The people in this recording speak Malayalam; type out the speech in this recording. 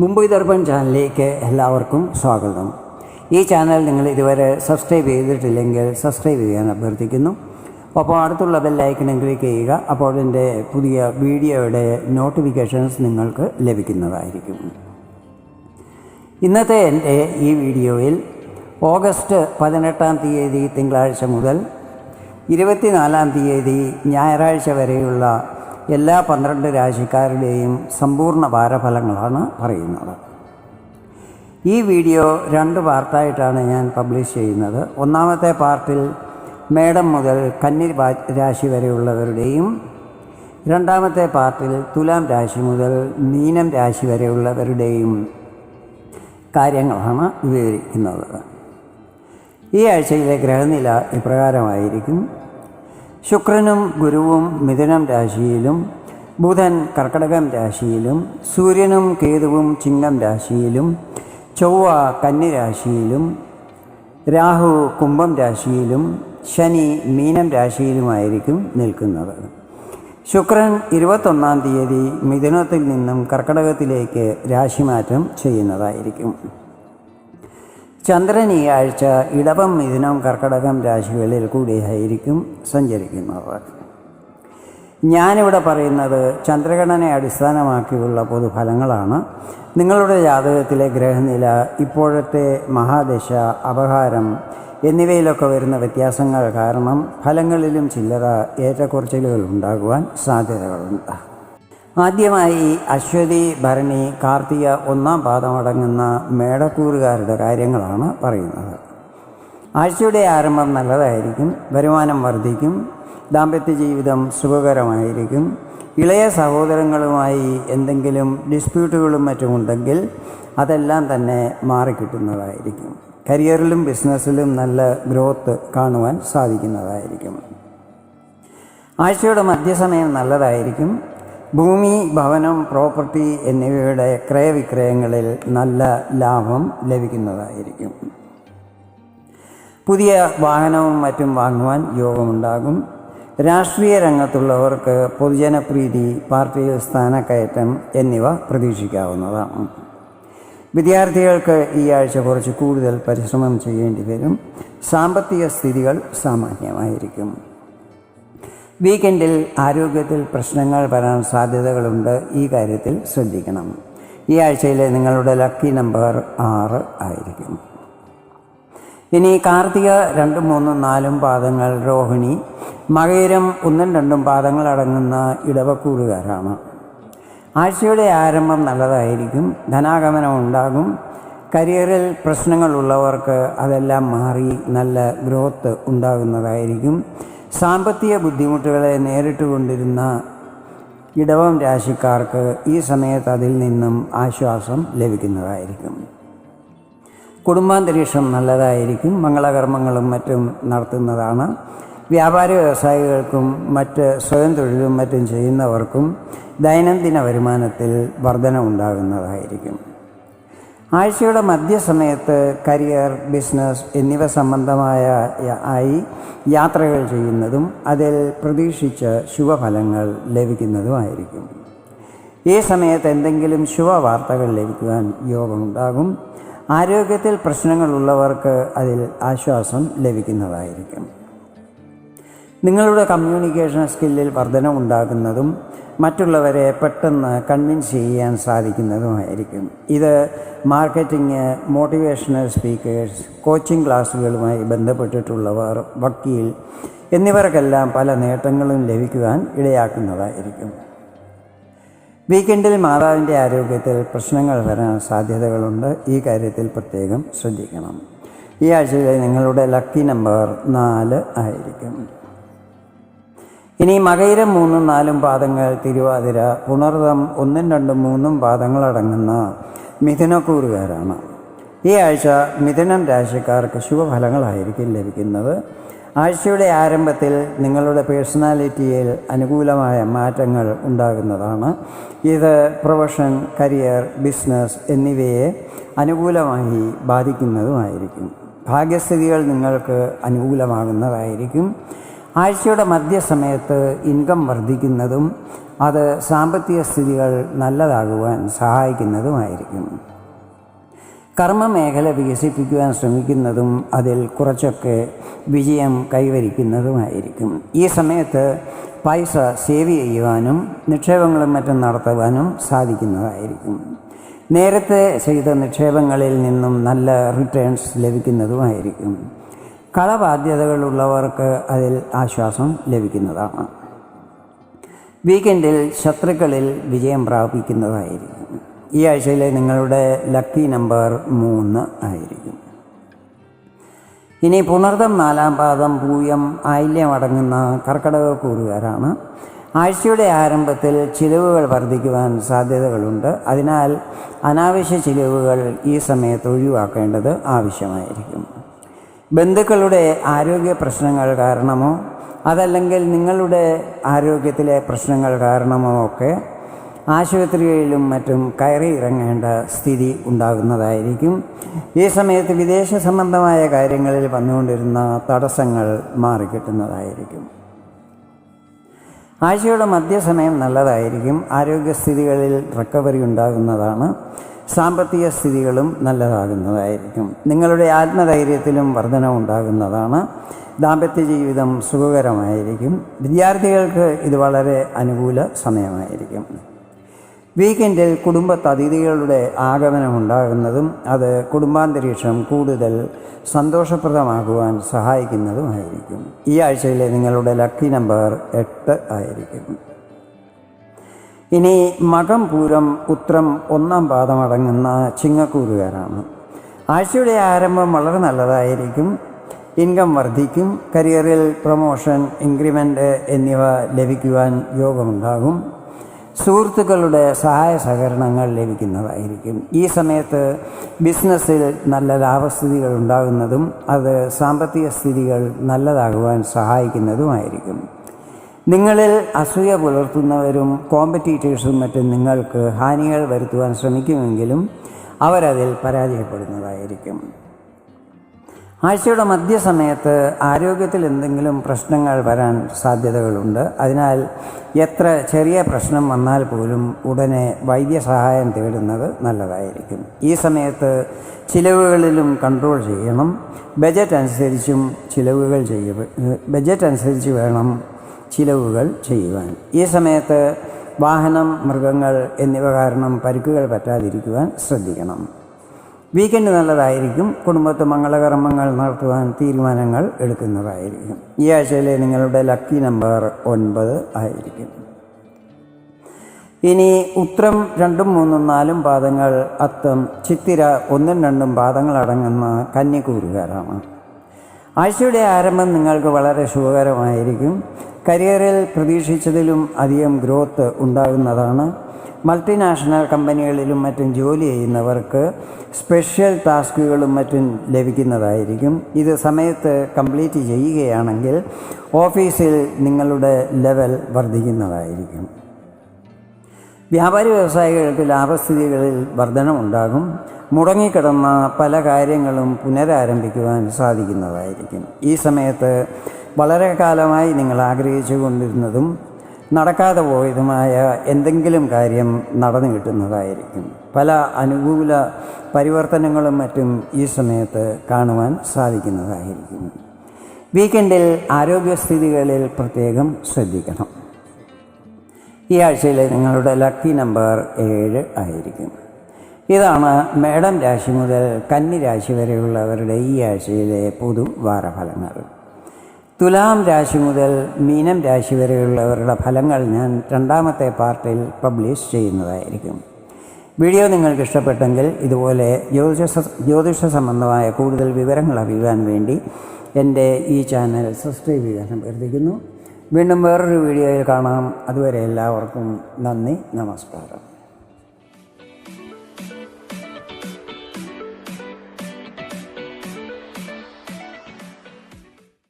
മുംബൈ ദർപ്പൺ ചാനലിലേക്ക് എല്ലാവർക്കും സ്വാഗതം. ഈ ചാനൽ നിങ്ങൾ ഇതുവരെ സബ്സ്ക്രൈബ് ചെയ്തിട്ടില്ലെങ്കിൽ സബ്സ്ക്രൈബ് ചെയ്യാൻ അഭ്യർത്ഥിക്കുന്നു. അപ്പോൾ അടുത്തുള്ള ബെല്ലൈക്കണും ക്ലിക്ക് ചെയ്യുക അപ്പോൾ എന്റെ പുതിയ വീഡിയോയുടെ നോട്ടിഫിക്കേഷൻസ് നിങ്ങൾക്ക് ലഭിക്കുന്നതായിരിക്കും. ഇന്നത്തെ എന്റെ ഈ വീഡിയോയിൽ ഓഗസ്റ്റ് പതിനെട്ടാം തീയതി തിങ്കളാഴ്ച മുതൽ ഇരുപത്തിനാലാം തീയതി ഞായറാഴ്ച വരെയുള്ള എല്ലാ പന്ത്രണ്ട് രാശിക്കാരുടെയും സമ്പൂർണ വാരഫലങ്ങളാണ് പറയുന്നത്. ഈ വീഡിയോ രണ്ട് പാർട്ടായിട്ടാണ് ഞാൻ പബ്ലിഷ് ചെയ്യുന്നത്. ഒന്നാമത്തെ പാർട്ടിൽ മേടം മുതൽ കന്നി രാശി വരെയുള്ളവരുടെയും രണ്ടാമത്തെ പാർട്ടിൽ തുലാം രാശി മുതൽ മീനം രാശി വരെയുള്ളവരുടെയും കാര്യങ്ങളാണ് വിവരിക്കുന്നത്. ഈ ആഴ്ചയിലെ ഗ്രഹനില ഇപ്രകാരമായിരിക്കും. ശുക്രനും ഗുരുവും മിഥുനം രാശിയിലും ബുധൻ കർക്കടകം രാശിയിലും സൂര്യനും കേതുവും ചിങ്ങം രാശിയിലും ചൊവ്വ കന്നിരാശിയിലും രാഹു കുംഭം രാശിയിലും ശനി മീനം രാശിയിലുമായിരിക്കും നിൽക്കുന്നത്. ശുക്രൻ ഇരുപത്തൊന്നാം തീയതി മിഥുനത്തിൽ നിന്നും കർക്കടകത്തിലേക്ക് രാശിമാറ്റം ചെയ്യുന്നതായിരിക്കും. ചന്ദ്രൻ ഈ ആഴ്ച ഇടവം മിഥുനം കർക്കടകം രാശികളിൽ കൂടിയായിരിക്കും സഞ്ചരിക്കുന്നത് ഞാനിവിടെ പറയുന്നത് ചന്ദ്രഗണനെ അടിസ്ഥാനമാക്കിയുള്ള പൊതുഫലങ്ങളാണ്. നിങ്ങളുടെ ജാതകത്തിലെ ഗ്രഹനില ഇപ്പോഴത്തെ മഹാദശ അപഹാരം എന്നിവയിലൊക്കെ വരുന്ന വ്യത്യാസങ്ങൾ കാരണം ഫലങ്ങളിലും ചില്ലറ ഏറ്റക്കുറച്ചിലുകൾ ഉണ്ടാകുവാൻ സാധ്യതകളുണ്ട്. ആദ്യമായി അശ്വതി ഭരണി കാർത്തിക ഒന്നാം പാദമടങ്ങുന്ന മേടക്കൂറുകാരുടെ കാര്യങ്ങളാണ് പറയുന്നത്. ആഴ്ചയുടെ ആരംഭം നല്ലതായിരിക്കും വരുമാനം വർദ്ധിക്കും ദാമ്പത്യ ജീവിതം സുഖകരമായിരിക്കും. ഇളയ സഹോദരങ്ങളുമായി എന്തെങ്കിലും ഡിസ്പ്യൂട്ടുകളും മറ്റുമുണ്ടെങ്കിൽ അതെല്ലാം തന്നെ മാറിക്കിട്ടുന്നതായിരിക്കും. കരിയറിലും ബിസിനസ്സിലും നല്ല ഗ്രോത്ത് കാണുവാൻ സാധിക്കുന്നതായിരിക്കും. ആഴ്ചയുടെ മധ്യസമയം നല്ലതായിരിക്കും ഭൂമി ഭവനം പ്രോപ്പർട്ടി എന്നിവയുടെ ക്രയവിക്രയങ്ങളിൽ നല്ല ലാഭം ലഭിക്കുന്നതായിരിക്കും. പുതിയ വാഹനവും മറ്റും വാങ്ങുവാൻ യോഗമുണ്ടാകും. രാഷ്ട്രീയ രംഗത്തുള്ളവർക്ക് പൊതുജനപ്രീതി പാർട്ടിയിൽ സ്ഥാനക്കയറ്റം എന്നിവ പ്രതീക്ഷിക്കാവുന്നതാണ്. വിദ്യാർത്ഥികൾക്ക് ഈ ആഴ്ച കുറച്ച് കൂടുതൽ പരിശ്രമം ചെയ്യേണ്ടി വരും. സാമ്പത്തിക സ്ഥിതികൾ സാമാന്യമായിരിക്കും. വീക്കെൻഡിൽ ആരോഗ്യത്തിൽ പ്രശ്നങ്ങൾ വരാൻ സാധ്യതകളുണ്ട് ഈ കാര്യത്തിൽ ശ്രദ്ധിക്കണം. ഈ ആഴ്ചയിലെ നിങ്ങളുടെ ലക്കി നമ്പർ ആറ് ആയിരിക്കും. ഇനി കാർത്തിക രണ്ടും മൂന്നും നാലും പാദങ്ങൾ രോഹിണി മകയിരം ഒന്നും രണ്ടും പാദങ്ങൾ അടങ്ങുന്ന ഇടവക്കൂറുകാരാണ്. ആഴ്ചയുടെ ആരംഭം നല്ലതായിരിക്കും ധനാഗമനം ഉണ്ടാകും. കരിയറിൽ പ്രശ്നങ്ങളുള്ളവർക്ക് അതെല്ലാം മാറി നല്ല ഗ്രോത്ത് ഉണ്ടാകുന്നതായിരിക്കും. സാമ്പത്തിക ബുദ്ധിമുട്ടുകളെ നേരിട്ട് കൊണ്ടിരുന്ന ഇടവം രാശിക്കാർക്ക് ഈ സമയത്ത് അതിൽ നിന്നും ആശ്വാസം ലഭിക്കുന്നതായിരിക്കും. കുടുംബാന്തരീക്ഷം നല്ലതായിരിക്കും. മംഗളകർമ്മങ്ങളും മറ്റും നടത്തുന്നതാണ്. വ്യാപാര വ്യവസായികൾക്കും മറ്റ് സ്വയം തൊഴിലും മറ്റും ചെയ്യുന്നവർക്കും ദൈനംദിന വരുമാനത്തിൽ വർധന ഉണ്ടാകുന്നതായിരിക്കും ആഴ്ചയുടെ മധ്യസമയത്ത് കരിയർ ബിസിനസ് എന്നിവ സംബന്ധമായ ആയി യാത്രകൾ ചെയ്യുന്നതും അതിൽ പ്രതീക്ഷിച്ച ശുഭഫലങ്ങൾ ലഭിക്കുന്നതുമായിരിക്കും. ഈ സമയത്ത് എന്തെങ്കിലും ശുഭവാർത്തകൾ ലഭിക്കുവാൻ യോഗമുണ്ടാകും. ആരോഗ്യത്തിൽ പ്രശ്നങ്ങളുള്ളവർക്ക് അതിൽ ആശ്വാസം ലഭിക്കുന്നതായിരിക്കും. നിങ്ങളുടെ കമ്മ്യൂണിക്കേഷൻ സ്കില്ലിൽ വർധന ഉണ്ടാകുന്നതും മറ്റുള്ളവരെ പെട്ടെന്ന് കൺവിൻസ് ചെയ്യാൻ സാധിക്കുന്നതുമായിരിക്കും. ഇത് മാർക്കറ്റിംഗ് മോട്ടിവേഷണൽ സ്പീക്കേഴ്സ് കോച്ചിങ് ക്ലാസ്സുകളുമായി ബന്ധപ്പെട്ടിട്ടുള്ളവർ വക്കീൽ എന്നിവർക്കെല്ലാം പല നേട്ടങ്ങളും ലഭിക്കുവാൻ ഇടയാക്കുന്നതായിരിക്കും. വീക്കെൻഡിൽ മാതാവിന്റെ ആരോഗ്യത്തിൽ പ്രശ്നങ്ങൾ വരാൻ സാധ്യതകളുണ്ട്. ഈ കാര്യത്തിൽ പ്രത്യേകം ശ്രദ്ധിക്കണം. ഈ ആഴ്ചയിലെ നിങ്ങളുടെ ലക്കി നമ്പർ നാല് ആയിരിക്കും. ഇനി മകയിരം മൂന്നും നാലും പാദങ്ങൾ തിരുവാതിര പുണർതം ഒന്നും രണ്ടും മൂന്നും പാദങ്ങളടങ്ങുന്ന മിഥുനക്കൂറുകാരാണ്. ഈ ആഴ്ച മിഥുനം രാശിക്കാർക്ക് ശുഭഫലങ്ങളായിരിക്കും ലഭിക്കുന്നത്. ആഴ്ചയുടെ ആരംഭത്തിൽ നിങ്ങളുടെ പേഴ്സണാലിറ്റിയിൽ അനുകൂലമായ മാറ്റങ്ങൾ ഉണ്ടാകുന്നതാണ്. ഇത് പ്രൊഫഷൻ കരിയർ ബിസിനസ് എന്നിവയെ അനുകൂലമായി ബാധിക്കുന്നതുമായിരിക്കും. ഭാഗ്യസ്ഥിതികൾ നിങ്ങൾക്ക് അനുകൂലമാകുന്നതായിരിക്കും. ആഴ്ചയുടെ മധ്യസമയത്ത് ഇൻകം വർദ്ധിക്കുന്നതും അത് സാമ്പത്തിക സ്ഥിതികൾ നല്ലതാകുവാൻ സഹായിക്കുന്നതുമായിരിക്കും. കർമ്മമേഖല വികസിപ്പിക്കുവാൻ ശ്രമിക്കുന്നതും അതിൽ കുറച്ചൊക്കെ വിജയം കൈവരിക്കുന്നതുമായിരിക്കും. ഈ സമയത്ത് പൈസ സേവ് ചെയ്യുവാനും നിക്ഷേപങ്ങളും മറ്റും നടത്തുവാനും സാധിക്കുന്നതായിരിക്കും. നേരത്തെ ചെയ്ത നിക്ഷേപങ്ങളിൽ നിന്നും നല്ല റിട്ടേൺസ് ലഭിക്കുന്നതുമായിരിക്കും. കളബാധ്യതകളുള്ളവർക്ക് അതിൽ ആശ്വാസം ലഭിക്കുന്നതാണ്. വീക്കെൻഡിൽ ശത്രുക്കളിൽ വിജയം പ്രാപിക്കുന്നതായിരിക്കും. ഈ ആഴ്ചയിലെ നിങ്ങളുടെ ലക്കി നമ്പർ മൂന്ന് ആയിരിക്കും. ഇനി പുണർദം നാലാം പാദം പൂയം ആയില്യമടങ്ങുന്ന കർക്കിടക കൂറുകാരാണ് ആഴ്ചയുടെ ആരംഭത്തിൽ ചിലവുകൾ വർദ്ധിക്കുവാൻ സാധ്യതകളുണ്ട്. അതിനാൽ അനാവശ്യ ചിലവുകൾ ഈ സമയത്ത് ഒഴിവാക്കേണ്ടത് ആവശ്യമായിരിക്കും. ബന്ധുക്കളുടെ ആരോഗ്യ പ്രശ്നങ്ങൾ കാരണമോ അതല്ലെങ്കിൽ നിങ്ങളുടെ ആരോഗ്യത്തിലെ പ്രശ്നങ്ങൾ കാരണമോ ഒക്കെ ആശുപത്രികളിലും മറ്റും കയറി ഇറങ്ങേണ്ട സ്ഥിതി ഉണ്ടാകുന്നതായിരിക്കും. ഈ സമയത്ത് വിദേശ സംബന്ധമായ കാര്യങ്ങളിൽ വന്നുകൊണ്ടിരുന്ന തടസ്സങ്ങൾ മാറിക്കിട്ടുന്നതായിരിക്കും. ആഴ്ചയുടെ മധ്യസമയം നല്ലതായിരിക്കും. ആരോഗ്യസ്ഥിതികളിൽ റിക്കവറി ഉണ്ടാകുന്നതാണ്. സാമ്പത്തിക സ്ഥിതികളും നല്ലതാകുന്നതായിരിക്കും. നിങ്ങളുടെ ആത്മധൈര്യത്തിലും വർധന ഉണ്ടാകുന്നതാണ്. ദാമ്പത്യ ജീവിതം സുഖകരമായിരിക്കും. വിദ്യാർത്ഥികൾക്ക് ഇത് വളരെ അനുകൂല സമയമായിരിക്കും. വീക്കെൻഡിൽ കുടുംബത്ത് അതിഥികളുടെ ആഗമനം ഉണ്ടാകുന്നതും അത് കുടുംബാന്തരീക്ഷം കൂടുതൽ സന്തോഷപ്രദമാകുവാൻ സഹായിക്കുന്നതുമായിരിക്കും. ഈ ആഴ്ചയിലെ നിങ്ങളുടെ ലക്കി നമ്പർ എട്ട് ആയിരിക്കും. ഇനി മകം പൂരം ഉത്രം ഒന്നാം പാദമടങ്ങുന്ന ചിങ്ങക്കൂറുകാരാണ്. ആഴ്ചയുടെ ആരംഭം വളരെ നല്ലതായിരിക്കും. ഇൻകം വർദ്ധിക്കും. കരിയറിൽ പ്രൊമോഷൻ ഇൻക്രിമെന്റ് എന്നിവ ലഭിക്കുവാൻ യോഗമുണ്ടാകും. സുഹൃത്തുക്കളുടെ സഹായ സഹകരണങ്ങൾ ലഭിക്കുന്നതായിരിക്കും. ഈ സമയത്ത് ബിസിനസ്സിൽ നല്ല ലാഭസ്ഥിതികൾ ഉണ്ടാകുന്നതും അത് സാമ്പത്തിക സ്ഥിതികൾ നല്ലതാകുവാൻ സഹായിക്കുന്നതുമായിരിക്കും. നിങ്ങളിൽ അസൂയ പുലർത്തുന്നവരും കോമ്പറ്റീറ്റേഴ്സും മറ്റും നിങ്ങൾക്ക് ഹാനികൾ വരുത്തുവാൻ ശ്രമിക്കുമെങ്കിലും അവരതിൽ പരാജയപ്പെടുന്നതായിരിക്കും. ആഴ്ചയുടെ മധ്യസമയത്ത് ആരോഗ്യത്തിൽ എന്തെങ്കിലും പ്രശ്നങ്ങൾ വരാൻ സാധ്യതകളുണ്ട്. അതിനാൽ എത്ര ചെറിയ പ്രശ്നം വന്നാൽ പോലും ഉടനെ വൈദ്യസഹായം തേടുന്നത് നല്ലതായിരിക്കും. ഈ സമയത്ത് ചിലവുകളിലും കൺട്രോൾ ചെയ്യണം. ബജറ്റ് അനുസരിച്ചും ചിലവുകൾ ചെയ്യുക ബജറ്റ് അനുസരിച്ച് വേണം ചിലവുകൾ ചെയ്യുവാൻ. ഈ സമയത്ത് വാഹനം മൃഗങ്ങൾ എന്നിവ കാരണം പരിക്കുകൾ പറ്റാതിരിക്കുവാൻ ശ്രദ്ധിക്കണം. വീക്കെൻഡ് നല്ലതായിരിക്കും. കുടുംബത്ത് മംഗളകർമ്മങ്ങൾ നടത്തുവാൻ തീരുമാനങ്ങൾ എടുക്കുന്നതായിരിക്കും. ഈ ആഴ്ചയിലെ നിങ്ങളുടെ ലക്കി നമ്പർ ഒൻപത് ആയിരിക്കും. ഇനി ഉത്രം രണ്ടും മൂന്നും നാലും പാദങ്ങൾ അത്തം ചിത്തിര ഒന്നും രണ്ടും പാദങ്ങൾ അടങ്ങുന്ന കന്നിക്കൂറുകാരാണ് ആഴ്ചയുടെ ആരംഭം നിങ്ങൾക്ക് വളരെ ശുഭകരമായിരിക്കും. കരിയറിൽ പ്രതീക്ഷിച്ചതിലും അധികം ഗ്രോത്ത് ഉണ്ടാകുന്നതാണ്. മൾട്ടിനാഷണൽ കമ്പനികളിലും മറ്റും ജോലി ചെയ്യുന്നവർക്ക് സ്പെഷ്യൽ ടാസ്കുകളും മറ്റും ലഭിക്കുന്നതായിരിക്കും. ഇത് സമയത്ത് കംപ്ലീറ്റ് ചെയ്യുകയാണെങ്കിൽ ഓഫീസിൽ നിങ്ങളുടെ ലെവൽ വർദ്ധിക്കുന്നതായിരിക്കും. വ്യാപാരി വ്യവസായികൾക്ക് ലാഭസ്ഥിതികളിൽ വർധനമുണ്ടാകും മുടങ്ങിക്കിടന്ന പല കാര്യങ്ങളും പുനരാരംഭിക്കുവാൻ സാധിക്കുന്നതായിരിക്കും. ഈ സമയത്ത് വളരെ കാലമായി നിങ്ങൾ ആഗ്രഹിച്ചു കൊണ്ടിരുന്നതും നടക്കാതെ പോയതുമായ എന്തെങ്കിലും കാര്യം നടന്നു കിട്ടുന്നതായിരിക്കും. പല അനുകൂല പരിവർത്തനങ്ങളും മറ്റും ഈ സമയത്ത് കാണുവാൻ സാധിക്കുന്നതായിരിക്കും. വീക്കെൻഡിൽ ആരോഗ്യസ്ഥിതികളിൽ പ്രത്യേകം ശ്രദ്ധിക്കണം. ഈ ആഴ്ചയിലെ നിങ്ങളുടെ ലക്കി നമ്പർ ഏഴ് ആയിരിക്കും. ഇതാണ് മേടം രാശി മുതൽ കന്നി രാശി വരെയുള്ളവരുടെ ഈ ആഴ്ചയിലെ പൊതു വാരഫലങ്ങൾ തുലാം രാശി മുതൽ മീനം രാശി വരെയുള്ളവരുടെ ഫലങ്ങൾ ഞാൻ രണ്ടാമത്തെ പാർട്ടിൽ പബ്ലിഷ് ചെയ്യുന്നതായിരിക്കും. വീഡിയോ നിങ്ങൾക്ക് ഇഷ്ടപ്പെട്ടെങ്കിൽ ഇതുപോലെ ജ്യോതിഷ ജ്യോതിഷ സംബന്ധമായ കൂടുതൽ വിവരങ്ങൾ അറിയുവാൻ വേണ്ടി എന്റെ ഈ ചാനൽ സബ്സ്ക്രൈബ് ചെയ്യാൻ അഭ്യർത്ഥിക്കുന്നു. വീണ്ടും വേറൊരു വീഡിയോയിൽ കാണാം. അതുവരെ എല്ലാവർക്കും നന്ദി നമസ്കാരം.